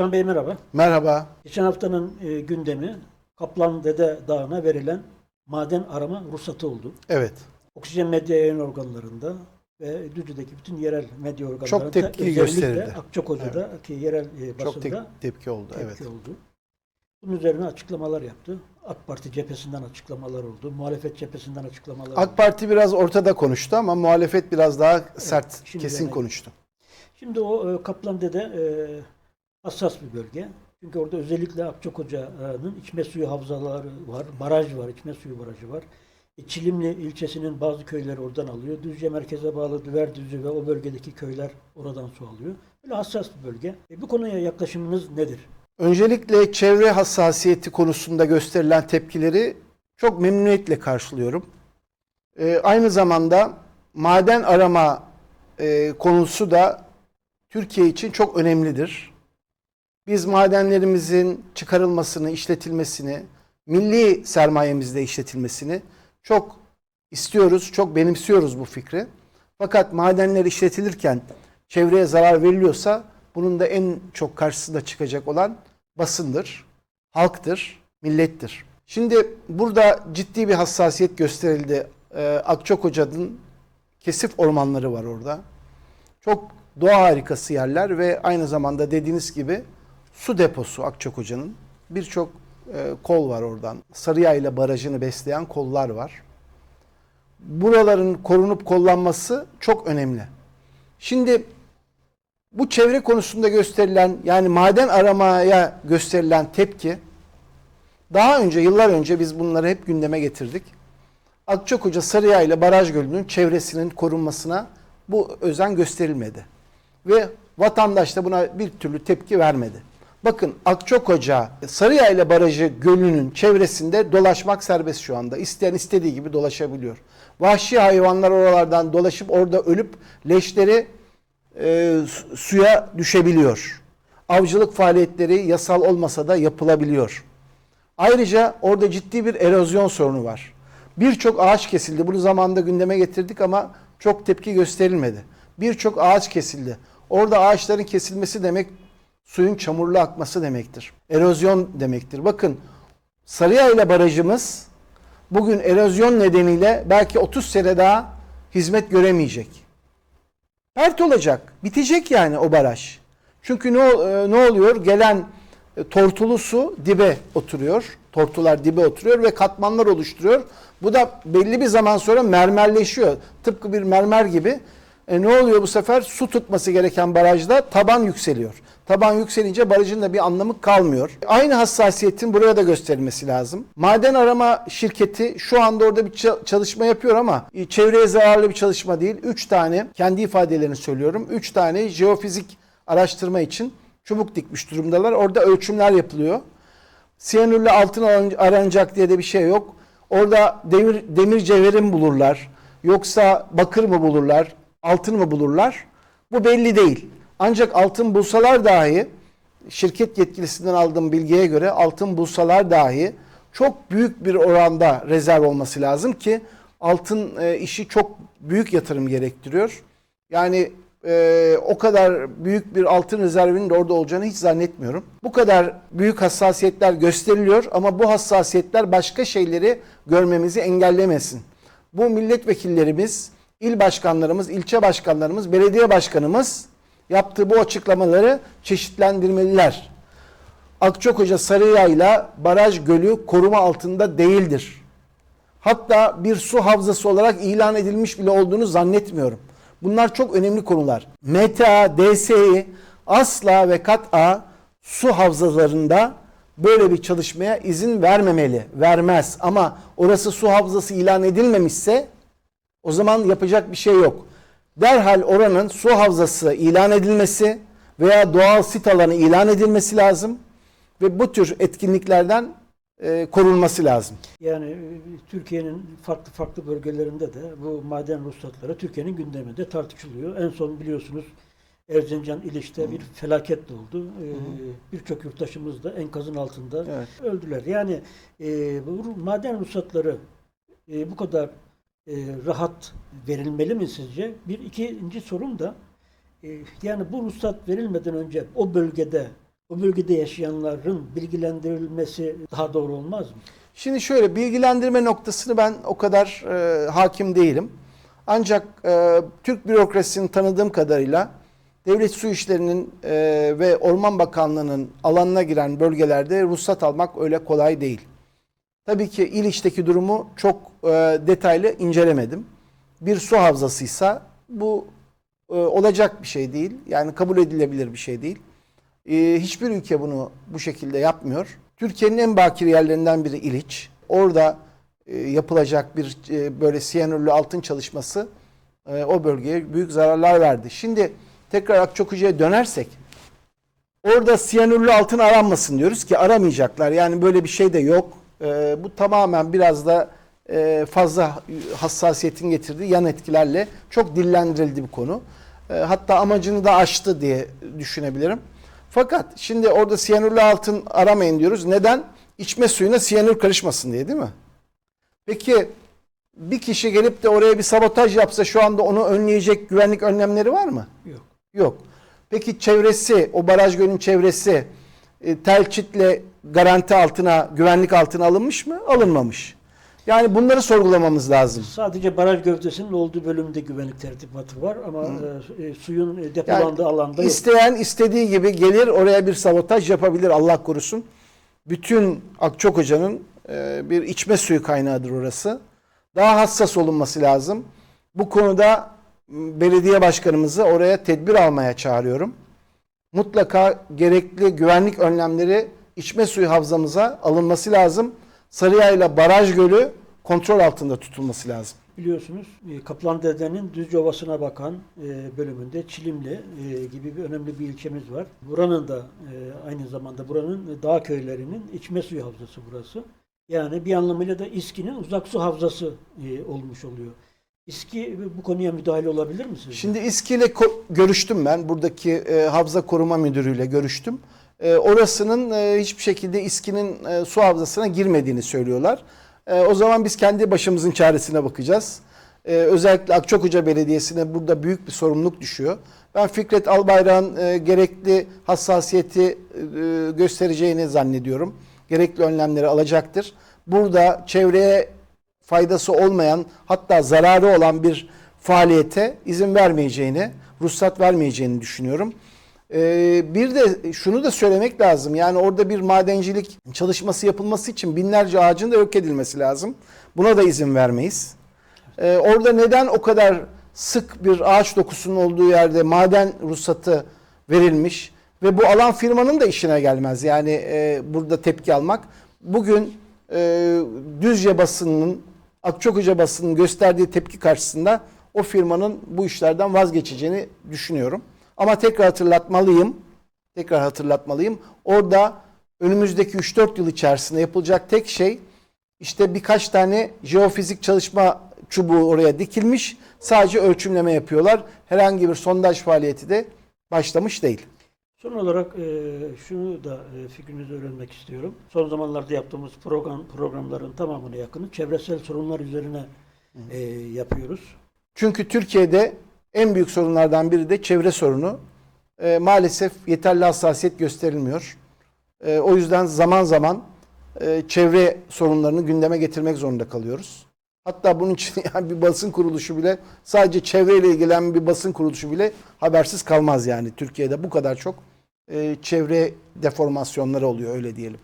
İhsan Bey merhaba. Merhaba. Geçen haftanın e, gündemi Kaplan Dede Dağı'na verilen maden arama ruhsatı oldu. Evet. Oksijen medya yayın organlarında ve Düzce'deki bütün yerel medya organlarında tepki özellikle gösterildi. Akçakoca'daki yerel e, basında Çok te- tepki oldu. tepki Evet. oldu. Bunun üzerine açıklamalar yaptı. AK Parti cephesinden açıklamalar oldu. Muhalefet cephesinden açıklamalar oldu. AK Parti biraz ortada konuştu ama muhalefet biraz daha sert, şimdi kesin yani- konuştu. Şimdi o e, Kaplan Dede e, hassas bir bölge. Çünkü orada özellikle Akçakoca'nın içme suyu havzaları var, baraj var, içme suyu barajı var. E, Çilimli ilçesinin bazı köyleri oradan alıyor. Düzce merkeze bağlı Düverdüzü ve o bölgedeki köyler oradan su alıyor. Böyle hassas bir bölge. E, bu konuya yaklaşımınız nedir? Öncelikle çevre hassasiyeti konusunda gösterilen tepkileri çok memnuniyetle karşılıyorum. Ee, aynı zamanda maden arama e, konusu da Türkiye için çok önemlidir. Biz madenlerimizin çıkarılmasını, işletilmesini, milli sermayemizde işletilmesini çok istiyoruz, çok benimsiyoruz bu fikri. Fakat madenler işletilirken çevreye zarar veriliyorsa bunun da en çok karşısında çıkacak olan basındır, halktır, millettir. Şimdi burada ciddi bir hassasiyet gösterildi. Ee, Akçakoca'nın kesif ormanları var orada. Çok doğa harikası yerler ve aynı zamanda dediğiniz gibi su deposu Akçakoca'nın. Birçok e, kol var oradan. Sarıyayla barajını besleyen kollar var. Buraların korunup kollanması çok önemli. Şimdi bu çevre konusunda gösterilen yani maden aramaya gösterilen tepki daha önce yıllar önce biz bunları hep gündeme getirdik. Akçakoca Sarıyayla Baraj Gölü'nün çevresinin korunmasına bu özen gösterilmedi. Ve vatandaş da buna bir türlü tepki vermedi. Bakın Akçakoca Sarıyayla Barajı Gölü'nün çevresinde dolaşmak serbest şu anda. İsteyen istediği gibi dolaşabiliyor. Vahşi hayvanlar oralardan dolaşıp orada ölüp leşleri e, su- suya düşebiliyor. Avcılık faaliyetleri yasal olmasa da yapılabiliyor. Ayrıca orada ciddi bir erozyon sorunu var. Birçok ağaç kesildi. Bunu zamanında gündeme getirdik ama çok tepki gösterilmedi. Birçok ağaç kesildi. Orada ağaçların kesilmesi demek suyun çamurlu akması demektir. Erozyon demektir. Bakın Sarıyayla barajımız bugün erozyon nedeniyle belki 30 sene daha hizmet göremeyecek. Pert olacak. Bitecek yani o baraj. Çünkü ne, e, ne oluyor? Gelen e, tortulu su dibe oturuyor. Tortular dibe oturuyor ve katmanlar oluşturuyor. Bu da belli bir zaman sonra mermerleşiyor. Tıpkı bir mermer gibi. E, ne oluyor bu sefer? Su tutması gereken barajda taban yükseliyor. Taban yükselince barajın da bir anlamı kalmıyor. Aynı hassasiyetin buraya da gösterilmesi lazım. Maden arama şirketi şu anda orada bir ça- çalışma yapıyor ama e, çevreye zararlı bir çalışma değil. 3 tane kendi ifadelerini söylüyorum. 3 tane jeofizik araştırma için çubuk dikmiş durumdalar. Orada ölçümler yapılıyor. Siyanürle altın aran- aranacak diye de bir şey yok. Orada demir demir cevheri mi bulurlar? Yoksa bakır mı bulurlar? Altın mı bulurlar? Bu belli değil. Ancak altın bulsalar dahi şirket yetkilisinden aldığım bilgiye göre altın bulsalar dahi çok büyük bir oranda rezerv olması lazım ki altın e, işi çok büyük yatırım gerektiriyor. Yani e, o kadar büyük bir altın rezervinin de orada olacağını hiç zannetmiyorum. Bu kadar büyük hassasiyetler gösteriliyor ama bu hassasiyetler başka şeyleri görmemizi engellemesin. Bu milletvekillerimiz, il başkanlarımız, ilçe başkanlarımız, belediye başkanımız yaptığı bu açıklamaları çeşitlendirmeliler. Akçakoca Sarıyayla Baraj Gölü koruma altında değildir. Hatta bir su havzası olarak ilan edilmiş bile olduğunu zannetmiyorum. Bunlar çok önemli konular. MTA, DSİ asla ve kat'a su havzalarında böyle bir çalışmaya izin vermemeli, vermez. Ama orası su havzası ilan edilmemişse o zaman yapacak bir şey yok. Derhal oranın su havzası ilan edilmesi veya doğal sit alanı ilan edilmesi lazım ve bu tür etkinliklerden e, korunması lazım. Yani e, Türkiye'nin farklı farklı bölgelerinde de bu maden ruhsatları Türkiye'nin gündeminde tartışılıyor. En son biliyorsunuz Erzincan İliç'te bir felaket de oldu. Ee, Birçok yurttaşımız da enkazın altında Evet. öldüler. Yani e, bu maden ruhsatları e, bu kadar e, rahat verilmeli mi sizce? Bir ikinci sorum da e, yani bu ruhsat verilmeden önce o bölgede o bölgede yaşayanların bilgilendirilmesi daha doğru olmaz mı? Şimdi şöyle bilgilendirme noktasını ben o kadar e, hakim değilim. Ancak e, Türk bürokrasisini tanıdığım kadarıyla devlet su işlerinin e, ve Orman Bakanlığı'nın alanına giren bölgelerde ruhsat almak öyle kolay değil. Tabii ki İliç'teki durumu çok e, detaylı incelemedim. Bir su havzasıysa bu e, olacak bir şey değil. Yani kabul edilebilir bir şey değil. E, hiçbir ülke bunu bu şekilde yapmıyor. Türkiye'nin en bakir yerlerinden biri İliç. Orada e, yapılacak bir e, böyle siyanürlü altın çalışması e, o bölgeye büyük zararlar verdi. Şimdi tekrar Akçakoca'ya dönersek orada siyanürlü altın aranmasın diyoruz ki aramayacaklar. Yani böyle bir şey de yok. E, bu tamamen biraz da e, fazla hassasiyetin getirdiği yan etkilerle çok dillendirildi bu konu. E, hatta amacını da aştı diye düşünebilirim. Fakat şimdi orada siyanürlü altın aramayın diyoruz. Neden? İçme suyuna siyanür karışmasın diye değil mi? Peki bir kişi gelip de oraya bir sabotaj yapsa şu anda onu önleyecek güvenlik önlemleri var mı? Yok. Yok. Peki çevresi, o baraj gölün çevresi e, telçitle garanti altına, güvenlik altına alınmış mı? Alınmamış. Yani bunları sorgulamamız lazım. Sadece baraj gövdesinin olduğu bölümde güvenlik tertibatı var ama e, e, suyun e, Yani depolandığı alanda yok. isteyen istediği gibi gelir oraya bir sabotaj yapabilir Allah korusun. Bütün Akçakoca'nın e, bir içme suyu kaynağıdır orası. Daha hassas olunması lazım. Bu konuda belediye başkanımızı oraya tedbir almaya çağırıyorum. Mutlaka gerekli güvenlik önlemleri içme suyu havzamıza alınması lazım. Sarıyayla Baraj Gölü kontrol altında tutulması lazım. Biliyorsunuz e, Kaplan Dede'nin Düzce Ovası'na bakan e, bölümünde Çilimli e, gibi bir önemli bir ilçemiz var. Buranın da aynı zamanda buranın dağ köylerinin içme suyu havzası burası. Yani bir anlamıyla da İSKİ'nin uzak su havzası olmuş oluyor. İSKİ bu konuya müdahale olabilir mi? Şimdi İSKİ ile görüştüm ben. Buradaki e, Havza Koruma Müdürü'yle görüştüm. E, orasının e, hiçbir şekilde İSKİ'nin e, su havzasına girmediğini söylüyorlar. E, o zaman biz kendi başımızın çaresine bakacağız. E, özellikle Akçakoca Belediyesi'ne burada büyük bir sorumluluk düşüyor. Ben Fikret Albayrak'ın e, gerekli hassasiyeti e, göstereceğini zannediyorum. Gerekli önlemleri alacaktır. Burada çevreye faydası olmayan hatta zararı olan bir faaliyete izin vermeyeceğini, ruhsat vermeyeceğini düşünüyorum. Ee, bir de şunu da söylemek lazım. Yani orada bir madencilik çalışması yapılması için binlerce ağacın da yok edilmesi lazım. Buna da izin vermeyiz. Ee, orada neden o kadar sık bir ağaç dokusunun olduğu yerde maden ruhsatı verilmiş ve bu alan firmanın da işine gelmez. Yani e, burada tepki almak. Bugün e, Düzce basınının, Akçakoca basının gösterdiği tepki karşısında o firmanın bu işlerden vazgeçeceğini düşünüyorum. Ama tekrar hatırlatmalıyım. Tekrar hatırlatmalıyım. Orada önümüzdeki 3-4 yıl içerisinde yapılacak tek şey işte birkaç tane jeofizik çalışma çubuğu oraya dikilmiş. Sadece ölçümleme yapıyorlar. Herhangi bir sondaj faaliyeti de başlamış değil. Son olarak e, şunu da e, fikrinizi öğrenmek istiyorum. Son zamanlarda yaptığımız program programların tamamına yakını çevresel sorunlar üzerine e, yapıyoruz. Çünkü Türkiye'de en büyük sorunlardan biri de çevre sorunu. Ee, maalesef yeterli hassasiyet gösterilmiyor. Ee, o yüzden zaman zaman e, çevre sorunlarını gündeme getirmek zorunda kalıyoruz. Hatta bunun için yani bir basın kuruluşu bile sadece çevreyle ilgilenen bir basın kuruluşu bile habersiz kalmaz yani Türkiye'de bu kadar çok e, çevre deformasyonları oluyor öyle diyelim.